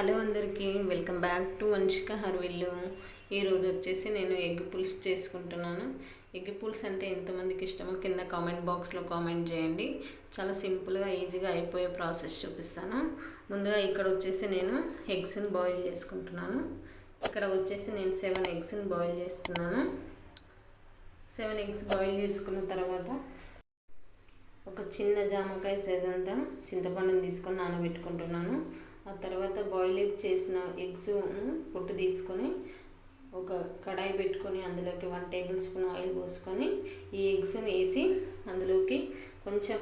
Hello అందరికీ welcome back to Vamshika హర్విల్లు. ఈరోజు వచ్చేసి నేను ఎగ్ పుల్స్ చేసుకుంటున్నాను. ఎగ్ పుల్స్ అంటే ఎంతమందికి ఇష్టమో కింద కామెంట్ బాక్స్లో కామెంట్ చేయండి. చాలా సింపుల్గా ఈజీగా అయిపోయే ప్రాసెస్ చూపిస్తాను. ముందుగా ఇక్కడ వచ్చేసి నేను ఎగ్స్ని బాయిల్ చేసుకుంటున్నాను. ఇక్కడ వచ్చేసి నేను సెవెన్ ఎగ్స్ని బాయిల్ చేస్తున్నాను. సెవెన్ ఎగ్స్ బాయిల్ చేసుకున్న తర్వాత ఒక చిన్న జామకాయ సేదంతా చింతపండుని తీసుకొని నానబెట్టుకుంటున్నాను. ఆ తర్వాత బాయిల్ ఎగ్ చేసిన ఎగ్స్ పొట్టు తీసుకొని ఒక కడాయి పెట్టుకొని అందులోకి వన్ టేబుల్ స్పూన్ ఆయిల్ పోసుకొని ఈ ఎగ్స్ని వేసి అందులోకి కొంచెం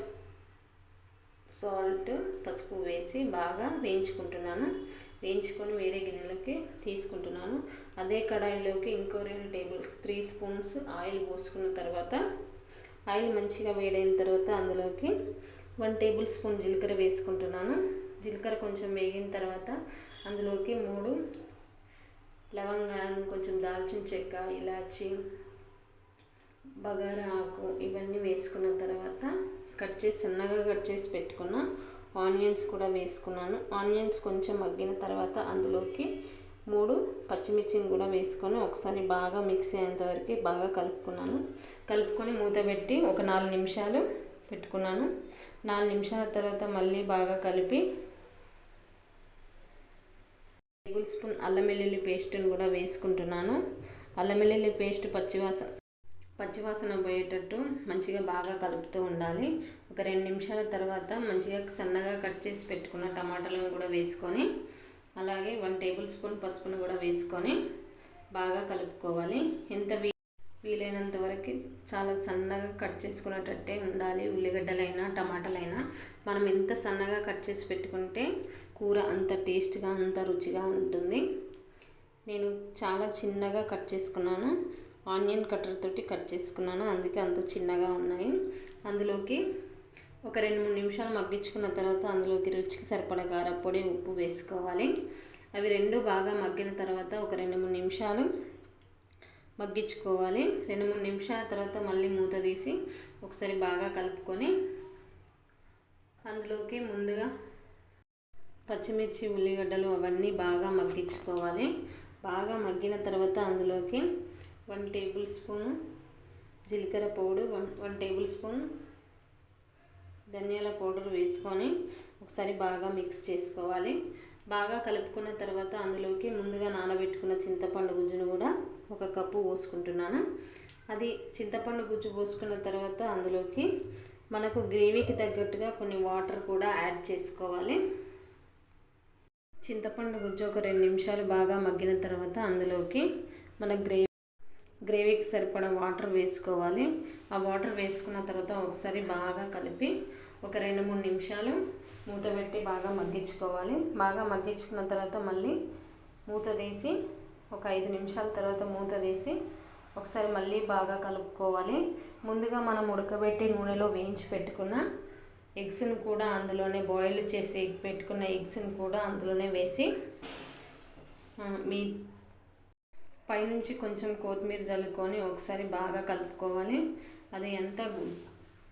సాల్ట్ పసుపు వేసి బాగా వేయించుకుంటున్నాను. వేయించుకొని వేరే గిన్నెలోకి తీసుకుంటున్నాను. అదే కడాయిలోకి ఇంకో రెండు టేబుల్ త్రీ స్పూన్స్ ఆయిల్ పోసుకున్న తర్వాత ఆయిల్ మంచిగా వేడైన తర్వాత అందులోకి వన్ టేబుల్ స్పూన్ జీలకర్ర వేసుకుంటున్నాను. జీలకర్ర కొంచెం వేగిన తర్వాత అందులోకి మూడు లవంగాలను కొంచెం దాల్చిన చెక్క ఇలాచి బగారా ఆకు ఇవన్నీ వేసుకున్న తర్వాత కట్ చేసి సన్నగా కట్ చేసి పెట్టుకున్న ఆనియన్స్ కూడా వేసుకున్నాను. ఆనియన్స్ కొంచెం మగ్గిన తర్వాత అందులోకి మూడు పచ్చిమిర్చిని కూడా వేసుకొని ఒకసారి బాగా మిక్స్ అయ్యేంతవరకు బాగా కలుపుకున్నాను. కలుపుకొని మూత పెట్టి ఒక నాలుగు నిమిషాలు పెట్టుకున్నాను. నాలుగు నిమిషాల తర్వాత మళ్ళీ బాగా కలిపి టేబుల్ స్పూన్ అల్లం వెల్లుల్లి పేస్ట్ని కూడా వేసుకుంటున్నాను. అల్లం వెల్లుల్లి పేస్ట్ పచ్చివాసన పచ్చివాసన పోయేటట్టు మంచిగా బాగా కలుపుతూ ఉండాలి. ఒక రెండు నిమిషాల తర్వాత మంచిగా సన్నగా కట్ చేసి పెట్టుకున్న టమాటాలను కూడా వేసుకొని అలాగే వన్ టేబుల్ స్పూన్ పసుపును కూడా వేసుకొని బాగా కలుపుకోవాలి. ఎంత వీలైనంత వరకు చాలా సన్నగా కట్ చేసుకునేటట్టే ఉండాలి. ఉల్లిగడ్డలైనా టమాటాలైనా. మనం ఎంత సన్నగా కట్ చేసి పెట్టుకుంటే కూర అంత టేస్ట్గా అంత రుచిగా ఉంటుంది. నేను చాలా చిన్నగా కట్ చేసుకున్నాను. ఆనియన్ కట్టర్ తోటి కట్ చేసుకున్నాను. అందుకే అంత చిన్నగా ఉన్నాయి. అందులోకి ఒక రెండు మూడు నిమిషాలు మగ్గించుకున్న తర్వాత అందులోకి రుచికి సరిపడ కారపొడి ఉప్పు వేసుకోవాలి. అవి రెండు బాగా మగ్గిన తర్వాత ఒక రెండు మూడు నిమిషాలు మగ్గించుకోవాలి. రెండు మూడు నిమిషాల తర్వాత మళ్ళీ మూత తీసి ఒకసారి బాగా కలుపుకొని అందులోకి ముందుగా పచ్చిమిర్చి ఉల్లిగడ్డలు అవన్నీ బాగా మగ్గించుకోవాలి. బాగా మగ్గిన తర్వాత అందులోకి వన్ టేబుల్ స్పూన్ జీలకర్ర powder one one tablespoon ధనియాల పౌడర్ వేసుకొని ఒకసారి బాగా మిక్స్ చేసుకోవాలి. బాగా కలుపుకున్న తర్వాత అందులోకి ముందుగా నానబెట్టుకున్న చింతపండు గుజ్జును కూడా ఒక కప్పు పోసుకుంటున్నాను. అది చింతపండు గుజ్జు పోసుకున్న తర్వాత అందులోకి మనకు గ్రేవీకి తగ్గట్టుగా కొన్ని వాటర్ కూడా యాడ్ చేసుకోవాలి. చింతపండు గుజ్జు ఒక రెండు నిమిషాలు బాగా మగ్గిన తర్వాత అందులోకి మన గ్రేవీ గ్రేవీకి సరిపడా వాటర్ వేసుకోవాలి. ఆ వాటర్ వేసుకున్న తర్వాత ఒకసారి బాగా కలిపి ఒక రెండు మూడు నిమిషాలు మూత పెట్టి బాగా మగ్గించుకోవాలి. బాగా మగ్గించుకున్న తర్వాత మళ్ళీ మూత తీసి ఒక ఐదు నిమిషాల తర్వాత మూత తీసి ఒకసారి మళ్ళీ బాగా కలుపుకోవాలి. ముందుగా మనం ఉడకబెట్టి నూనెలో వేయించి పెట్టుకున్న ఎగ్స్ని కూడా అందులోనే బాయిల్ చేసి పెట్టుకున్న ఎగ్స్ని కూడా అందులోనే వేసి మీ పైనుంచి కొంచెం కొత్తిమీర చల్లుకొని ఒకసారి బాగా కలుపుకోవాలి. అది ఎంత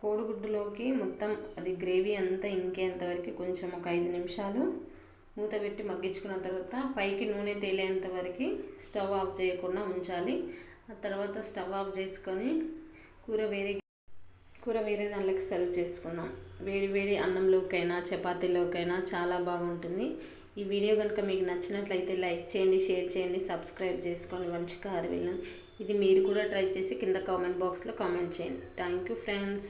కోడిగుడ్డులోకి మొత్తం అది గ్రేవీ అంతా ఇంకేంతవరకు కొంచెం ఒక ఐదు నిమిషాలు మూత పెట్టి మగ్గించుకున్న తర్వాత పైకి నూనె తేలేంత వరకు స్టవ్ ఆఫ్ చేయకుండా ఉంచాలి. ఆ తర్వాత స్టవ్ ఆఫ్ చేసుకొని కూర వేరే కూర వేరే దానిలోకి సర్వ్ చేసుకుందాం. వేడి వేడి అన్నంలోకైనా చపాతీలోకైనా చాలా బాగుంటుంది. ఈ వీడియో కనుక మీకు నచ్చినట్లయితే లైక్ చేయండి షేర్ చేయండి సబ్స్క్రైబ్ చేసుకోండి. మంచి కారు వెళ్ళండి ఇది మీరు కూడా ట్రై చేసి కింద కామెంట్ బాక్స్లో కామెంట్ చేయండి. Thank you friends.